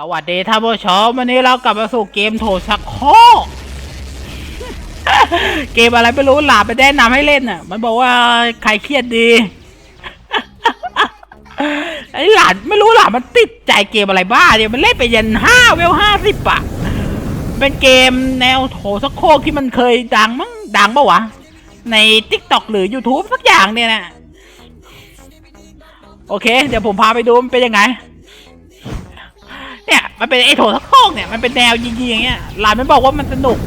สวัสดีท่านผู้ชมวันนี้เรากลับมาสู่เกมโถชักโครกเกมอะไรไม่รู้หลาไปแนะนำให้เล่นน่ะ มันบอกว่าใครเครียดดีไอ้หลานไม่รู้หลานมันติดใจเกมอะไรบ้าเนี่ยมันเล่นไปยันห้าเวลห้าสิบอะเป็นเกมแนวโถชักโครกที่มันเคยดังมั้งดังปะวะ ใน t ิ k t o k หรือ YouTube สักอย่างเนี่ยนะโอเค เดี๋ยวผมพาไปดูมันเป็นยังไง เนี่ยมันเป็นไอ้โถทักโคกเนี่ยมันเป็นแนวยิงๆอย่างเงี้ยหลานมันบอกว่ามันสนุก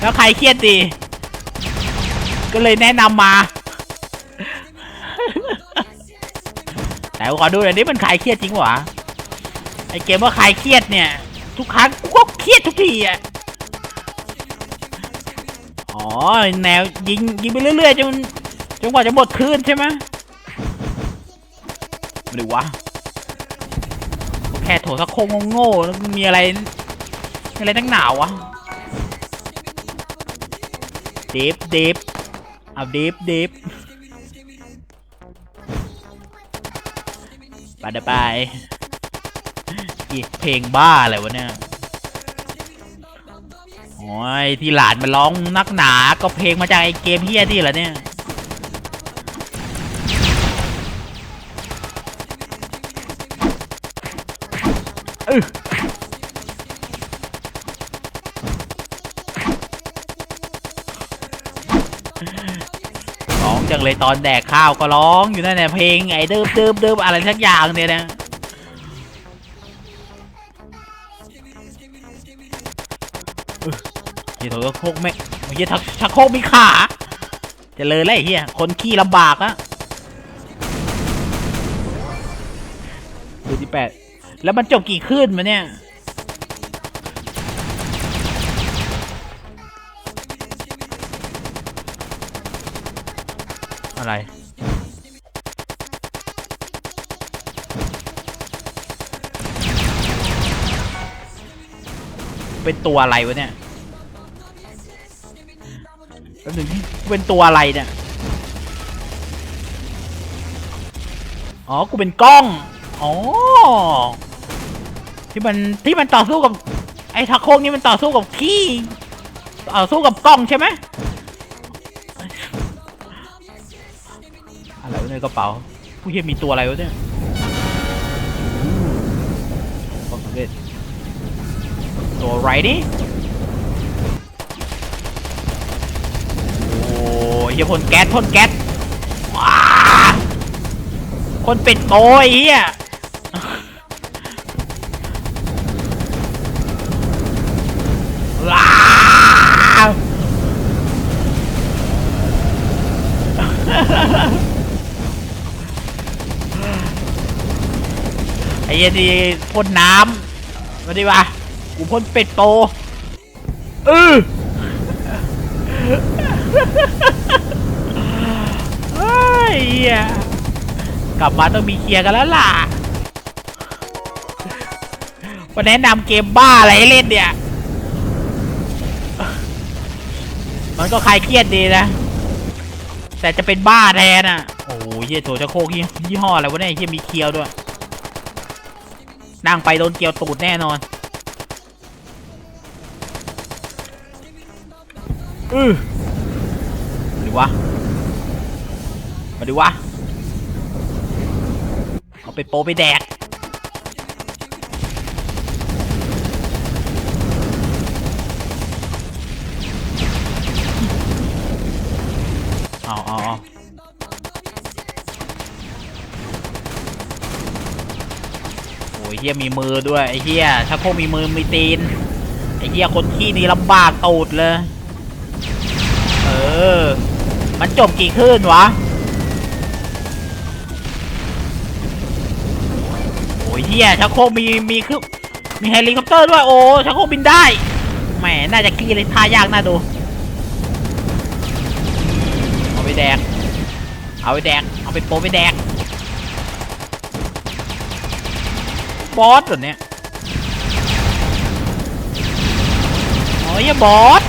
แล้วใครเครียดดี ก็เลยแนะนำมา แต่ขอดูหน่อยนี่มันใครเครียดจริงหวะไอเกมว่าใครเครียดเนี่ย ทุกครั้งกูก็เครียดทุกทีอะอ๋อแนวยิงยิงไปเรื่อยๆจนจนกว่าจะหมดคลื่นใช่ไหมหรือวะ แค่โถสักโคงโง่แล้วมีอะไรมีอะไรตั้งหนาวะเดิฟดิฟเอาดิฟดิฟไปเดี๋ยวไปอีกเพลงบ้าอะไรวะเนี่ยโอ้ยที่หลานมันร้องนักหนา ก็เพลงมาจากไอเกมเฮียนี่แหละเนี่ย ออร้องจังเลยตอนแดกข้าวก็ร้องอยู่นั่นแหละเพลงไอ้เดิมเดิมเดิมอะไรสักอย่างเนี่ยนะเฮียถชักโคกไม่เฮียทักชักโคกมีขาจะเลยแล้วไรเฮียคนขี้ลำบากอะดูที่แปด แล้วมันจบกี่ขึ้นมาเนี่ย อะไร เป็นตัวอะไรวะเนี่ยแป๊บนึงเป็นตัวอะไรเนี่ย อ๋อ กูเป็นกล้อง อ๋อ ที่มันที่มันต่อสู้กับ ไอ้ทักโคกนี่มันต่อสู้กับขี้ต่อสู้กับกล้องใช่ไหมอะไรวะในกระเป๋า ผู้เฮียมีตัวอะไรวะเนี่ยบอกเวตัวไรนี่โอ้ยเฮียพ่นแก๊สพ่นแก๊สว้าคนเป็ดโตไอ้เฮีย ว้าวไอ้เหี้ ยนี่พ่นน้ำมาดิวะกูพ่นเป็ดโตเออเฮ้ยกลับมาต้องมีเคลียร์กันแล้วล่ะมาแนะนำเกมบ้าอะไรเล่นเนี่ย มันก็คลายเครียดดีนะ แต่จะเป็นบ้าแทนอะ โอ้ยเหี้ยโถจะโคกยี่ยี่ห้ออะไรวะเนี่ยเฮียมีเคียวด้วย นั่งไปโดนเกียวตูดแน่นอนอือมาดิวะ มาดิวะ เอาไปโปไปแดก เอาเอาเอา อ้ยเฮียมีมือด้วยไอ้เฮียชักโครกมีมือมีตีนไอ้เฮียคนขี้นี่ลำบากตูดเลย เออ มันจบกี่ขึ้นวะโอ้ยเฮียชักโครกมีมีคือมีเฮลิคอปเตอร์ด้วยโอ้ชักโครกบินได้แหมน่าจะขี้เลยท่ายากน่าดูเอาไปแดก เอาไปแดก เอาไปโปไปแดก บอสเหวอเนี้ยโอ้ยบอส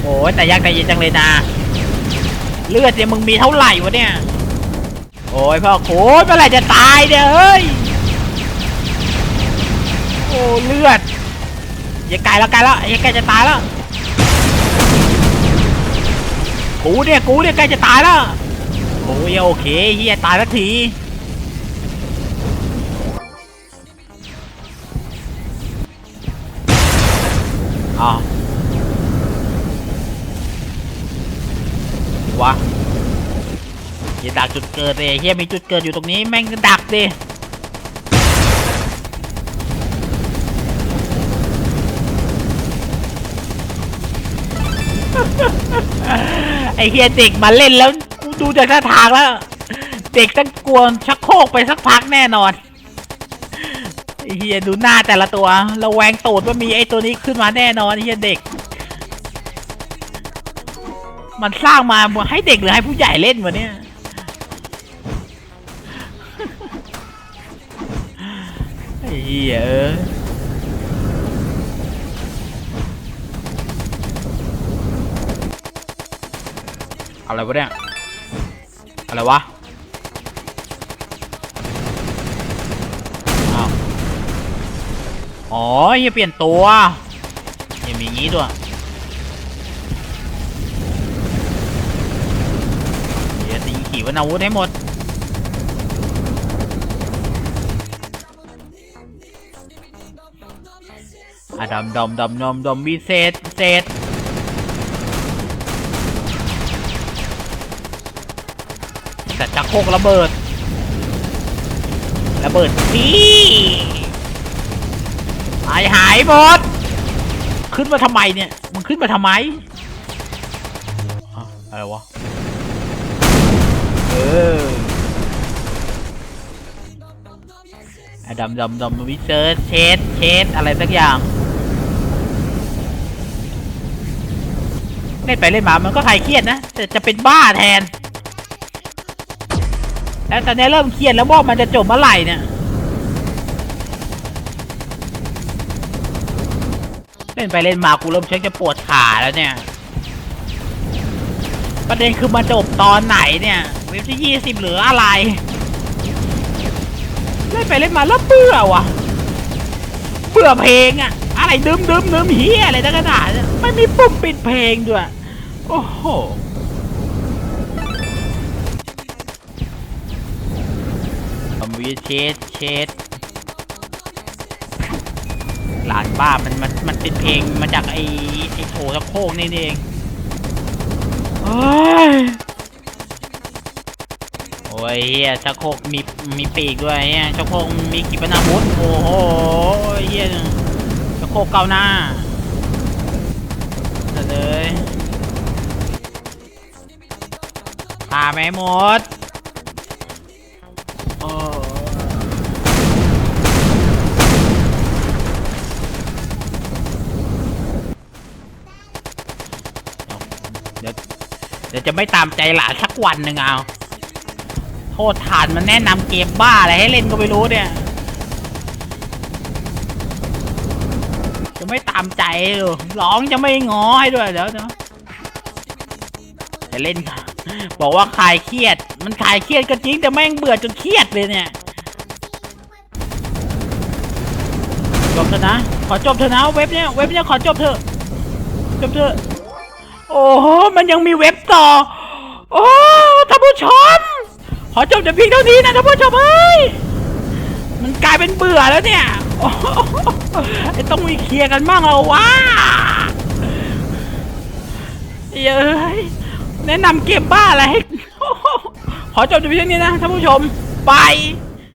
โอ้ยแต่ยากแต่เย็นจังเลยนะ เลือดเนี่ยมึงมีเท่าไหร่วะเนี่ย โอ้ยพ่อโคตรเมื่อไหร่จะตายเนี่ยเฮ้ย อ้เลือดอย่าไกลแล้วไกลแล้วอย่าใกล้จะตายแล้วกูเนี่ยกูเนี่ยใกล้จะตายแล้วโอ้ยโอเคเฮียตายสักทีอ้าววะอย่าดักจุดเกิดเลยเฮียมีจุดเกิดอยู่ตรงนี้แม่งดักดิ ไอเฮียเด็กมาเล่นแล้วดูจากท่าทางแล้ว เด็กต้องกวนชักโครกไปสักพักแน่นอนไอเฮียดูหน้าแต่ละตัวเระแวงตูดว่ามีไอตัวนี้ขึ้นมาแน่นอนไอเฮียเด็ก มันสร้างมาให้เด็กหรือให้ผู้ใหญ่เล่นวะเนี่ยไอเหี้ย อะไรวะเนี่ย อะไรวะ อ้าว อ๋อเฮียเปลี่ยนตัวยังมีงี้ด้วยเฮียตีขี่วนาวุธให้หมดอะดำดำดำดำดำมีเศษเศษ แต่จะโคกระเบิด ระเบิดที่หายหายหมดขึ้นมาทำไมเนี่ย มึงขึ้นมาทำไมอะไรวะ เออดำดำดำวิเซอร์เชดเชดอะไรสักอย่างเล่นไปเล่นมามันก็คลายเครียดนะ แต่จะเป็นบ้าแทน แล้วตอนนี้เริ่มเครียดแล้วว่ามันจะจบเมื่อไหร่เนี่ยเล่นไปเล่นมากูเริ่มเช็คจะปวดขาแล้วเนี่ย ประเด็นคือมาจบตอนไหนเนี่ยเว็บที่ยี่สิบหรืออะไร เล่นไปเล่นมาแล้วเบื่อว่ะ เบื่อเพลงอะอะไรดึมดึมดึมเฮียอะไรตั้งขนาดไม่มีปุ่มปิดเพลงด้วย โอ้โห วิเชดเชดหลานบ้ามันมันมันเป็นเพลงมาจากไอ้ไอ้โถตะโคกนี่เองโอ้ยเฮียชักโคกมีมีปีกด้วยเฮียชักโคกมีขีปนาวุธโอ้โหเฮียชักโคกเก้าวหน้าเอาเลยตาไม่หมด โอ้เดี๋ยวเดี๋ยวจะไม่ตามใจหลานสักวันหนึ่งเอา โทษฐานมันแนะนำเกมบ้าอะไรให้เล่นก็ไม่รู้เนี่ย จะไม่ตามใจหรอร้องจะไม่ง้อให้ด้วยเดี๋ยวเดี๋ยวจะเล่นค่ะบอกว่าคลายเครียด มันคลายเครียดก็จริงแต่แม่งเบื่อจนเครียดเลยเนี่ยจบเถอะนะ ขอจบเถอะนะเว็บเนี้ยเว็บเนี้ยขอจบเถอะจบเถอะ โอ้โหมันยังมีเว็บต่อ โอ้ท่านผู้ชม ขอจบแต่เพียงเท่านี้นะท่านผู้ชมเอ้ยมันกลายเป็นเบื่อแล้วเนี่ยโอ้โหไอ้ต้องมีเคลียร์กันบ้างเอาวะเย้ยแนะนำเกมบ้าอะไรให้ขอจบแต่เพียงเท่านี้นะท่านผู้ชม ไป